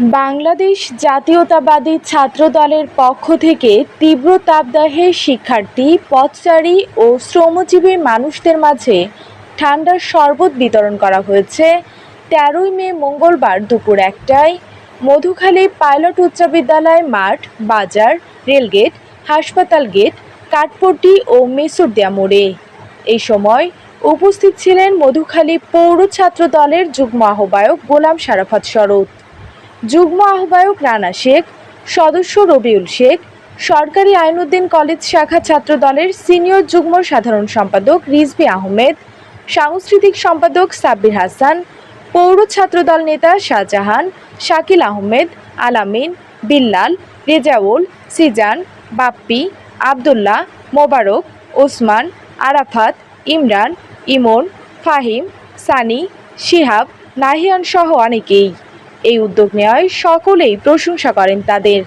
বাংলাদেশ জাতীয়তাবাদী ছাত্র দলের পক্ষ থেকে তীব্র তাপদাহে শিক্ষার্থী, পথচারী ও শ্রমজীবী মানুষদের মাঝে ঠান্ডার শরবত বিতরণ করা হয়েছে। তেরোই মে মঙ্গলবার দুপুর একটায় মধুখালী পাইলট উচ্চ বিদ্যালয় মাঠ, বাজার, রেলগেট, হাসপাতাল গেট, কাঠপট্টি ও মেসুরদিয়া মোড়ে। এই সময় উপস্থিত ছিলেন মধুখালী পৌর ছাত্র দলের যুগ্ম আহ্বায়ক গোলাম সারাফাত শরৎ। যুগ্ম আহ্বায়ক রানা শেখ, সদস্য রবিউল শেখ, সরকারি আইনউদ্দিন কলেজ শাখা ছাত্র দলের সিনিয়র যুগ্ম সাধারণ সম্পাদক রিজভি আহমেদ, সাংস্কৃতিক সম্পাদক সাব্বির হাসান, পৌর ছাত্রদল নেতা শাহজাহান, শাকিল আহমেদ, আলামিন, বিল্লাল, রেজাউল, সিজান, বাপ্পি, আবদুল্লাহ, মোবারক, ওসমান, আরাফাত, ইমরান, ইমন, ফাহিম, সানি, শিহাব, নাহিয়ান সহ অনেকেই। এই উদ্যোগ নেওয়ায় সকলেই প্রশংসা করেন তাদের।